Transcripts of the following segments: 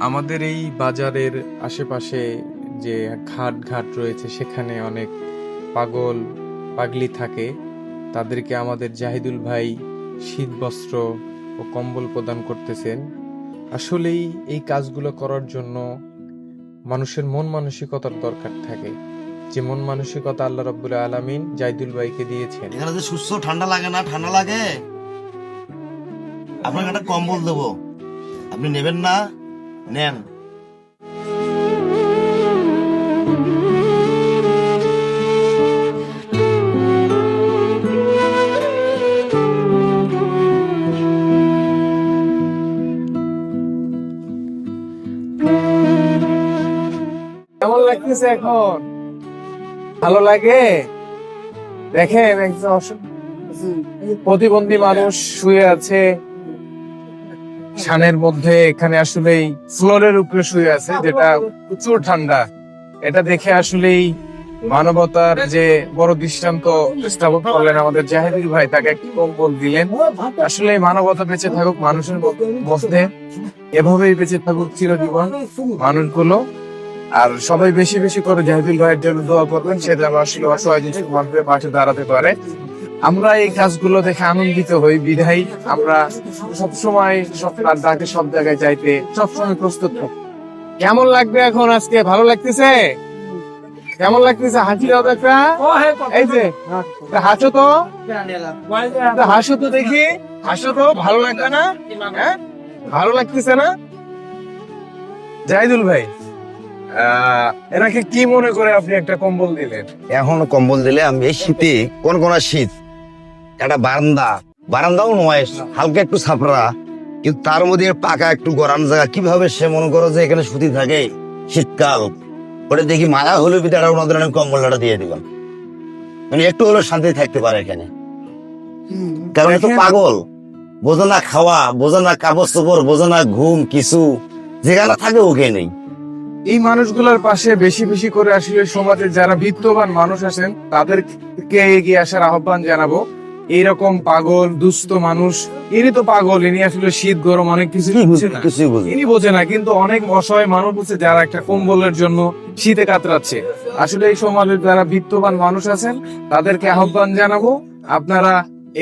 আমাদের এই বাজারের আশেপাশে যে ঘাট ঘাট রয়েছে, সেখানে অনেক পাগল, পাগলি থাকে। তাদেরকে আমাদের জাহিদুল ভাই শীত বস্ত্র ও কম্বল প্রদান করতেছেন। আসলেই এই কাজগুলো করার জন্য মানুষের মন মানসিকতার দরকার থাকে। যে মন মানসিকতা আল্লাহ রব্বুল আলামিন জাহিদুল ভাইকে দিয়েছেন। এখানে যে সুস্থ, ঠান্ডা লাগে না? ঠান্ডা লাগে? আপনাকে একটা কম্বল দেবো। আপনি নেবেন না? নেন। কেমন লাগতেছে এখন? ভালো লাগে? দেখেন একজন প্রতিবন্ধী মানুষ শুয়ে আছে। শানের মধ্যে এখানে আসলেই ফ্লোরের উপরে শুয়ে আছে, যেটা প্রচুর ঠান্ডা। এটা দেখে আসলেই মানবতার যে বড় দৃষ্টান্ত স্থাপন করলেন আমাদের জাহেদুল ভাই, তাকে একটি কম্বল দিলেন। আসলে মানবতা বেঁচে থাকুক মানুষের মধ্যে, এভাবেই বেঁচে থাকুক চিরজীবন মানুষগুলো। আর সবাই বেশি বেশি করে জাহিদুল ভাইয়ের জন্য দোয়া করবেন, সে যেন আসলে অসহায় যে মানুষের পাশে দাঁড়াতে পারে। আমরা এই কাজগুলো দেখে আনন্দিত হই বিধাই আমরা সবসময় সব তার ডাকে সব জায়গায় যাইতে সবসময় প্রস্তুত থাকি। কেমন লাগবে এখন আজকে? ভালো লাগতেছে? কেমন লাগতেছে? হাসি দাও একটা। এই যে একটা হাসো তো হাসো তো দেখি। হাসো তো ভালো লাগবে না? হ্যাঁ? ভালো লাগতেছে না? জাহিদুল ভাই আহ, এনাকে কি মনে করে আপনি একটা কম্বল দিলেন? এখন কম্বল দিলে আমি এই শীতে কোন কোন শীত একটা বারান্দা। বারান্দাও নয় হালকা একটু ছাপড়া কিন্তু তার মধ্যে পাকা একটু গরম জায়গা। কীভাবে সে মনে করো যে এখানে সুতি থাকে? শীতকাল। ওটা দেখি মায়া হলে বিদারা ওনাদের আমি কম্বলটা দিয়ে দিলাম। মানে একটু হলেও শান্তি থাকতে পারে এখানে। কারণ এত পাগল। বোঝো না খাওয়া বোঝো না কাপড় চোপড় বোঝো না ঘুম কিছু। যেখানে থাকে ওকে নেই। এই মানুষগুলোর পাশে বেশি বেশি করে আসলে সমাজে যারা বিত্তবান মানুষ আছেন তাদেরকে এগিয়ে আসার আহ্বান জানাব। এইরকম পাগল দুস্থ মানুষ। ইনি তো পাগল ইনি আসলে শীত গরম অনেক কিছু ইনি বোঝে না কিন্তু অনেক অসহায় মানুষ আছে যারা একটা কম্বলের জন্য শীতে কাতরাচ্ছে। আসলে এই সমাজের যারা বিত্তবান মানুষ আছেন তাদেরকে আহ্বান জানাব আপনারা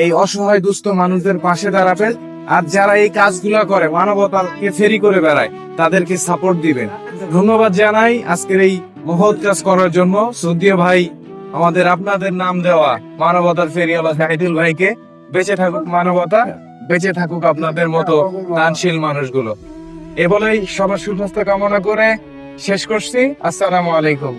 এই অসহায় দুস্থ মানুষদের পাশে দাঁড়াবেন। আর যারা এই কাজগুলা করে মানবতাকে ফেরি করে বেড়ায় তাদেরকে সাপোর্ট দিবেন। ধন্যবাদ জানাই আজকের এই মহৎ কাজ করার জন্য। সৌদিয়া ভাই আমাদের আপনাদের নাম দেওয়া মানবতার ফেরিওয়ালা জাহিদুল ভাইকে। বেঁচে থাকুক মানবতা, বেঁচে থাকুক আপনাদের মতো দানশীল মানুষগুলো। এ বলেই সবার সুস্বাস্থ্য কামনা করে শেষ করছি। আসসালামু আলাইকুম।